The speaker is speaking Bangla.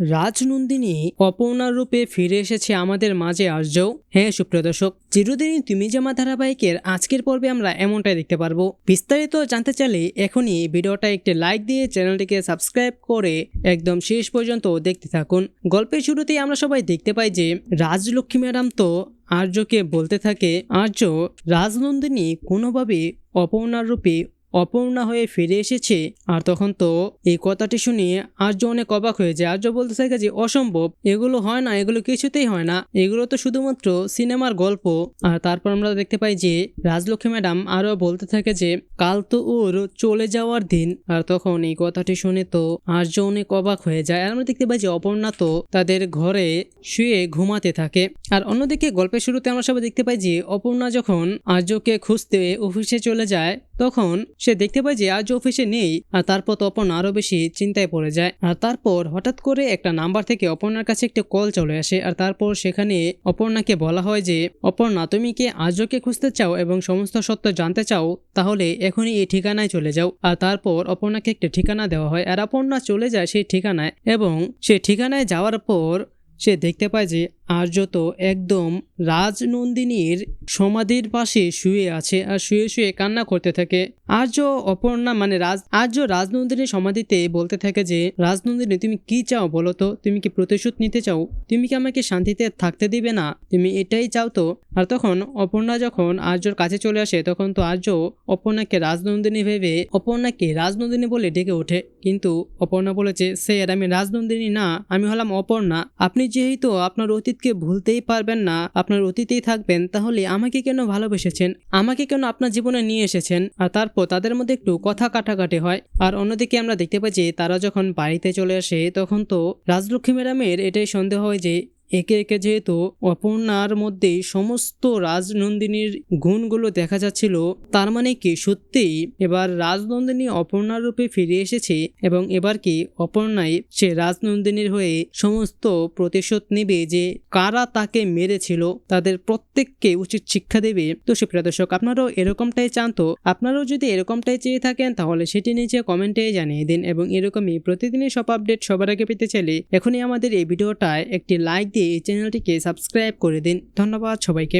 রাজনন্দিনী অপর্ণার রূপে ফিরে এসেছে আমাদের মাঝে আর্য হ্যাঁ সুপ্রিয় দর্শক, চিরদিনই তুমি জামা ধারাবাহিকের আজকের পর্বে আমরা এমনটাই দেখতে পারব। বিস্তারিত জানতে চাইলে এখনই ভিডিওটা একটি লাইক দিয়ে চ্যানেলটিকে সাবস্ক্রাইব করে একদম শেষ পর্যন্ত দেখতে থাকুন। গল্পের শুরুতেই আমরা সবাই দেখতে পাই যে রাজলক্ষ্মী ম্যাডাম তো আর্যকে বলতে থাকে, আর্য, রাজনন্দিনী কোনোভাবে অপর্ণার রূপে অপর্ণা হয়ে ফিরে এসেছে, আর তখন তো এই কথাটি শুনে আর্য অনেক অবাক হয়ে যায়। আর্য বলতে থাকে যে, অসম্ভব, এগুলো হয় না, এগুলো কিছুতেই হয় না। এগুলো তো শুধুমাত্র সিনেমার গল্প। আর তারপর আমরা দেখতে পাই যে, রাজলক্ষ্মী ম্যাডাম আরও বলতে থাকে যে, কাল তো ওর চলে যাওয়ার দিন। আর তখন এই কথাটি শুনে তো আর্য অনেক অবাক হয়ে যায়। আর আমরা দেখতে পাই যে, অপর্ণা তো তাদের ঘরে শুয়ে ঘুমাতে থাকে। আর অন্যদিকে গল্পের শুরুতে আমরা সবাই দেখতে পাই যে, অপর্ণা যখন আর্যকে খুঁজতে অফিসে চলে যায় তখন সে দেখতে পায় যে আজ অফিসে নেই আর তারপর তো অপর্ণা আরও বেশি চিন্তায় পড়ে যায়। আর তারপর হঠাৎ করে একটা নাম্বার থেকে অপর্ণার কাছে একটা কল চলে আসে আর তারপর সেখানে অপর্ণাকে বলা হয় যে, অপর্ণা, তুমি কি আজকে খুঁজতে চাও এবং সমস্ত সত্য জানতে চাও? তাহলে এখনই এই ঠিকানায় চলে যাও। আর তারপর অপর্ণাকে একটা ঠিকানা দেওয়া হয় আর অপর্ণা চলে যায় সেই ঠিকানায় এবং সে ঠিকানায় যাওয়ার পর সে দেখতে পায় যে আর্য তো একদম রাজনন্দিনীর সমাধির পাশে শুয়ে আছে আর শুয়ে শুয়ে কান্না করতে থাকে। আর্য অপর্ণা মানে রাজ, আর্য রাজনন্দিনীর সমাধিতে বলতে থাকে যে, রাজনন্দিনী, তুমি কি চাও বলো তো? তুমি কি প্রতিশোধ নিতে চাও? তুমি কি আমাকে শান্তিতে থাকতে দিবে না? তুমি এটাই চাও তো? আর তখন অপর্ণা যখন আর্যর কাছে চলে আসে, তখন তো আর্য অপর্ণাকে রাজনন্দিনী ভেবে, অপর্ণাকে রাজনন্দিনী বলে ডেকে ওঠে। কিন্তু অপর্ণা বলেছে, স্যার, আমি রাজনন্দিনী না, আমি হলাম অপর্ণা। আপনি যেহেতু আপনার অতীতকে ভুলতেই পারবেন না, আপনার অতীতেই থাকবেন, তাহলে আমাকে কেন ভালোবেসেছেন? আমাকে কেন আপনার জীবনে নিয়ে এসেছেন? আর তারপর তাদের মধ্যে একটু কথা কাটাকাটি হয়। আর অন্যদিকে আমরা দেখতে পাই যে তারা যখন বাড়িতে চলে আসে, তখন তো রাজলক্ষ্মী ম্যাডামের এটাই সন্দেহ হয় যে একে একে যেহেতু অপর্ণার মধ্যে সমস্ত রাজনন্দিনীর গুণগুলো দেখা যাচ্ছিল, তার মানে কি সত্যিই এবার রাজনন্দিনী অপর্ণার রূপে ফিরে এসেছে এবং এবার কি অপর্ণাই সে রাজনন্দিনীর হয়ে সমস্ত প্রতিশোধ নেবে যে কারা তাকে মেরেছিল, তাদের প্রত্যেককে উচিত শিক্ষা দেবে। তো সুপ্রিয় দর্শক, আপনারাও এরকমটাই চান তো? আপনারাও যদি এরকমটাই চেয়ে থাকেন, তাহলে সেটি নিচে কমেন্টে জানিয়ে দিন এবং এরকমই প্রতিদিনই সব আপডেট সবার আগে পেতে চাইলে এখনই আমাদের এই ভিডিওটায় একটি লাইক দিয়ে এই চ্যানেলটিকে সাবস্ক্রাইব করে দিন। ধন্যবাদ সবাইকে।